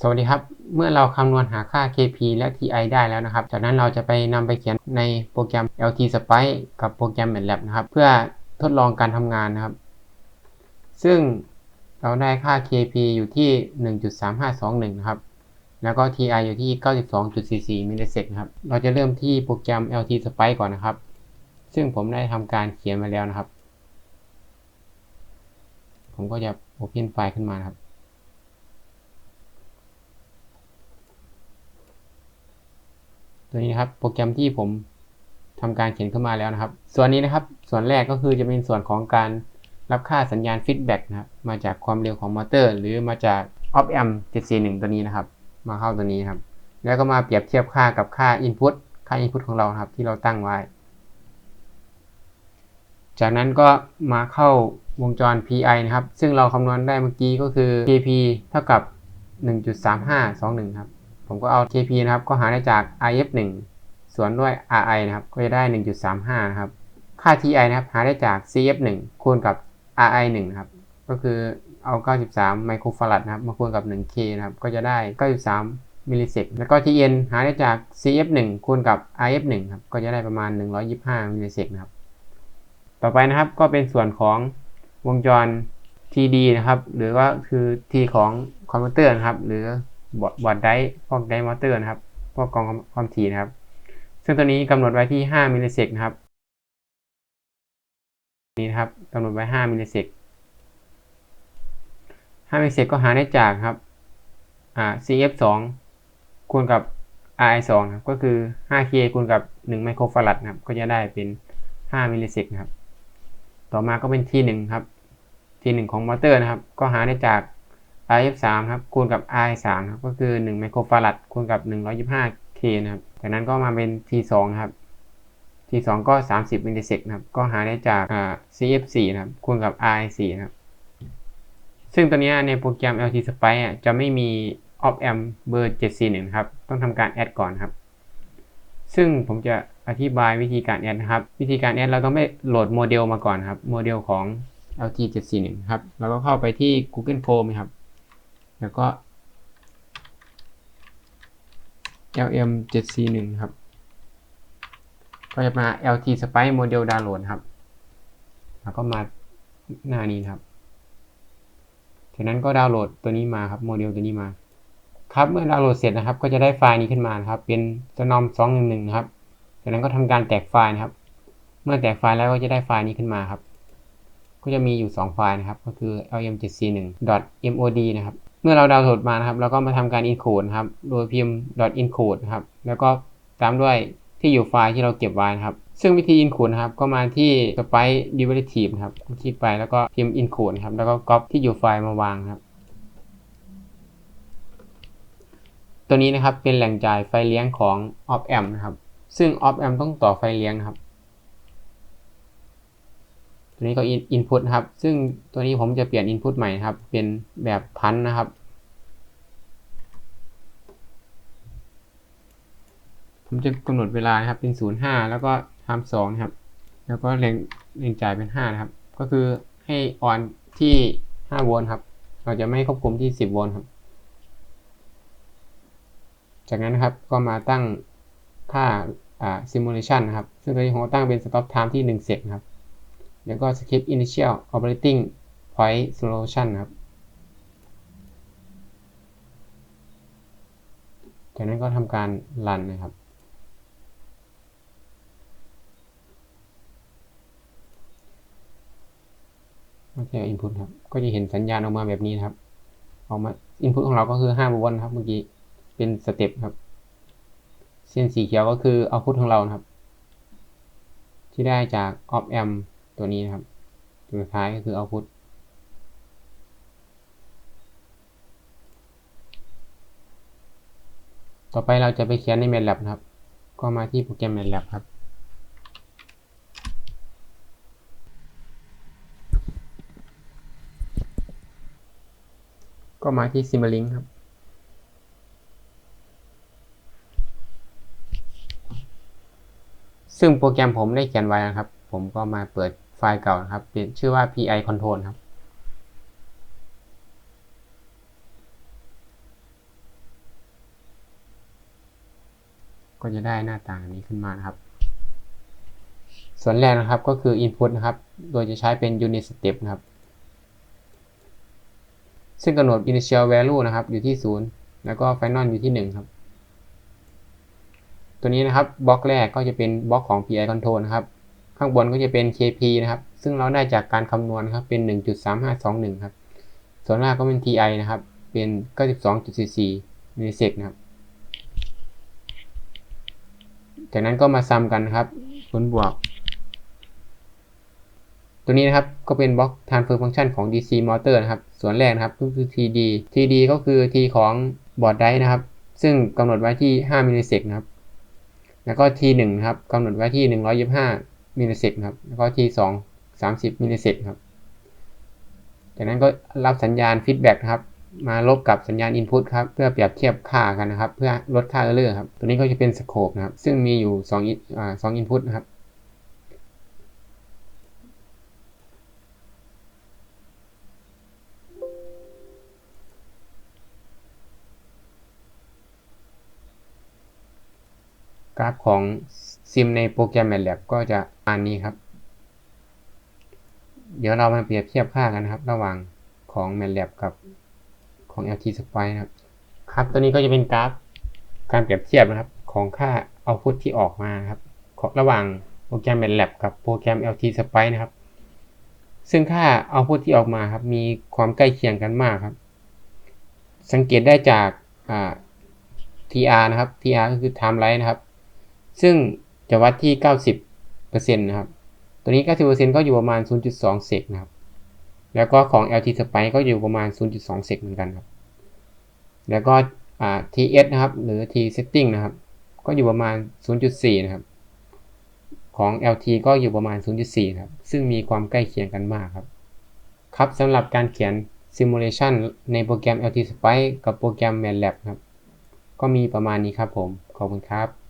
สวัสดีครับ เมื่อเราคำนวณหาค่า KP และ TI ได้แล้วนะครับ จากนั้นเราจะไปนำไปเขียนในโปรแกรม LT Spice กับโปรแกรม MATLAB นะครับ เพื่อทดลองการทำงานนะครับ ซึ่งเราได้ค่า KP อยู่ที่ 1.3521 นะครับ แล้วก็ TI อยู่ที่ 92.44มิลลิเซกนะครับ เราจะเริ่มที่โปรแกรม LT Spice ก่อนนะครับ ซึ่งผมได้ทำการเขียนมาแล้วนะครับ ผมก็จะ Open ไฟล์ขึ้นมานะครับ ตัวนี้นะครับโปรแกรมที่ผมทำการเขียนขึ้นมาแล้วนะครับ ส่วนนี้นะครับ ส่วนแรกก็คือจะเป็นส่วนของการรับค่าสัญญาณฟีดแบ็กนะครับ มาจากความเร็วของมอเตอร์ หรือมาจาก op amp 741 ตัวนี้นะครับ มาเข้าตัวนี้ครับ แล้วก็มาเปรียบเทียบค่ากับค่า input ค่า input ของเราครับที่เราตั้งไว้ จากนั้นก็มาเข้าวงจร pi นะครับ ซึ่งเราคำนวณได้เมื่อกี้ก็คือ kp เท่ากับ 1.3521 ครับ ผมก็เอา kp นะครับ ก็หาได้จาก if 1 ส่วนด้วย ri นะครับ ก็จะได้ 1.35 นะครับ ค่า ti นะครับ หาได้จาก cf 1 คูณกับ ri 1 นะครับ ก็คือเอา 93 ไมโครฟาราดนะครับ มาคูณกับ 1k นะครับ ก็จะได้ 93 มิลลิเซกแล้วก็ tn หาได้จาก cf 1 คูณกับ if 1 ครับ ก็จะได้ประมาณ 125 มิลลิเซกนะครับ ต่อไปนะครับ ก็เป็นส่วนของวงจร TD นะครับ หรือว่าคือ T ของคอมพิวเตอร์นะครับ หรือ บอร์ดบอดไดพวกไดมอเตอร์นะครับ พวกกองความถี่นะครับ ซึ่งตัวนี้กำหนดไว้ที่ 5 มิลลิเซกนะครับ นี่นะครับกำหนดไว้ 5 มิลลิเซก5มิลลิเซกก็หาได้จากครับอ่า CF 2คูณกับ RI 2ครับ ก็คือ 5K คูณกับ 1 ไมโครฟาราดนะครับ ก็จะได้เป็น 5 มิลลิเซกนะครับ ต่อมาก็เป็น T1 ครับ T1 ของมอเตอร์นะครับ ก็หาได้จาก RF 3ครับคูณกับ i 3ครับก็คือ1ไมโครฟาราดคูณกับ 125K นะครับจากนั้นก็มาเป็น T2 ครับ T2 ก็ 30มิลลิเซกนะครับก็หาได้จาก CF 4นะครับคูณกับ i 4ครับซึ่งตัวนี้ในโปรแกรม LT Spice จะไม่มี op amp เบอร์741นะครับต้องทำการแอดก่อนครับ ซึ่งผมจะอธิบายวิธีการแอดนะครับ วิธีการแอดเราต้องไปโหลดโมเดลมาก่อนครับโมเดลของ LT 741 ครับ แล้วก็เข้าไปที่ Google Chrome ครับ แล้วก็ LM 741ครับ ก็จะมา LT Spice Model Download ครับ แล้วก็มาหน้านี้ครับ จากนั้นก็ดาวน์โหลดตัวนี้มาครับ โมเดลตัวนี้มา ครับเมื่อดาวน์โหลดเสร็จนะครับ ก็จะได้ไฟล์นี้ขึ้นมานครับ เป็น Snom 211นะครับ จากนั้นก็ทำการแตกไฟล์นะครับ เมื่อแตกไฟล์แล้วก็จะได้ไฟล์นี้ขึ้นมาครับ ก็จะมีอยู่ 2 ไฟล์นะครับ ก็คือ lm741.mod นะครับ มื่อเราดาวน์โหลดมานะครับเราก็มาทำการ encode นะครับโดยพิมพ์ .encode นะครับแล้วก็ตามด้วยที่อยู่ไฟล์ที่เราเก็บไว้นะครับ ซึ่งวิธี encode นะครับก็มาที่ Spice Derivative นะครับคลิกไปแล้วก็พิมพ์ encode ครับแล้วก็ copy ที่อยู่ไฟล์มาวางครับ ตัวนี้นะครับเป็นแหล่งจ่ายไฟเลี้ยงของ op amp นะครับซึ่ง op amp ต้องต่อไฟเลี้ยงครับ ตัวนี้ก็ input นะครับ ซึ่งตัวนี้ผมจะเปลี่ยน input ใหม่ครับ เป็นแบบพันนะครับ ผมจะกำหนดเวลานะครับ เป็น 05 แล้วก็ทำ2นะครับ แล้วก็แรงแรงจ่ายเป็น 5 นะครับ ก็คือให้ออนที่ 5 โวลต์ครับ เราจะไม่ควบคุมที่ 10 โวลต์ครับ จากนั้นนะครับ ก็มาตั้งค่าอ่า simulation นะครับ ซึ่งตัวนี้ผมตั้งเป็น stop time ที่1เซตนะครับ แล้วก็ skip initial operating point solution ครับ จากนั้นก็ทำการ run นะครับไม่ใช่ input ครับ ก็จะเห็นสัญญาณออกมาแบบนี้นะครับ ออกมา input ของเราก็คือ5โวลต์ครับเมื่อกี้ เป็นสเต็ปครับ เส้นสีเขียวก็คือ output ของเรานะครับ ที่ได้จาก op amp ตัวนี้นะครับ ตัวสุดท้ายก็คือ output ต่อไปเราจะไปเขียนใน MATLAB นะครับ ก็มาที่โปรแกรม MATLAB ครับ ก็มาที่ Simulink ครับซึ่งโปรแกรมผมได้เขียนไว้นะครับ ผมก็มาเปิด ไฟล์เก่านะครับ เปลี่ยนชื่อว่า pi control ครับ ก็จะได้หน้าต่างนี้ขึ้นมานะครับ ส่วนแรกนะครับก็คือ input นะครับ โดยจะใช้เป็น unit step นะครับ ซึ่งกำหนด initial value นะครับ อยู่ที่ 0 แล้วก็ final อยู่ที่ 1 ครับ ตัวนี้นะครับบล็อกแรกก็จะเป็นบล็อกของ pi control นะครับ ข้างบนก็จะเป็น KP นะครับ ซึ่งเราได้จากการคำนวณครับ เป็น 1.3521 ครับ ส่วนล่างก็เป็น TI นะครับ เป็น 92.44มิลลิเซกนะครับ จากนั้นก็มาซ้ำกันครับผลบวก ตัวนี้นะครับ ก็เป็นบล็อก transfer function ของ DC motor นะครับ ส่วนแรกนะครับ ก็คือ TD TD ก็คือ T ของบอร์ดไดนะครับ ซึ่งกำหนดไว้ที่ 5มิลลิเซกนะครับ แล้วก็ T1 นะครับกำหนดไว้ที่ 125 มิลลิเซกครับ แล้วก็ T2 30มิลลิเซกครับ จากนั้นก็รับสัญญาณฟีดแบ็กนะครับ มาลบกับสัญญาณ Input ครับ เพื่อเปรียบเทียบค่ากันนะครับ เพื่อลดค่า Error ครับ ตัวนี้ก็จะเป็น Scope นะครับ ซึ่งมีอยู่2อ่า2 Input นะครับกราฟของ ซิมในโปรแกรม MATLAB ก็จะประมาณนี้ครับ เดี๋ยวเรามาเปรียบเทียบค่ากันนะครับ ระหว่างของ MATLAB กับของ LT s p i นะครับ ครับ ตัวนี้ก็จะเป็นกราฟการเปรียบเทียบนะครับ ของค่า output ที่ออกมาครับของระหว่างโปรแกรม MATLAB กับโปรแกรม LT s p i นะครับ ซึ่งค่า output ที่ออกมาครับ มีความใกล้เคียงกันมากครับ สังเกตได้จากอ่า TR นะครับ TR ก็คือ time line นะครับ ซึ่ง จะวัดที่ 90%นะครับ ตัวนี้ 90%ก็อยู่ประมาณ 0.2 เซกนะครับ แล้วก็ของ LT Spike ก็อยู่ประมาณ 0.2 เซกเหมือนกันครับ แล้วก็ TS นะครับ หรือ T setting นะครับ ก็อยู่ประมาณ 0.4 นะครับ ของ LT ก็อยู่ประมาณ 0.4 ครับ ซึ่งมีความใกล้เคียงกันมากครับ ครับสำหรับการเขียน simulation ในโปรแกรม LT Spike กับโปรแกรม MATLAB ครับ ก็มีประมาณนี้ครับผม ขอบคุณครับ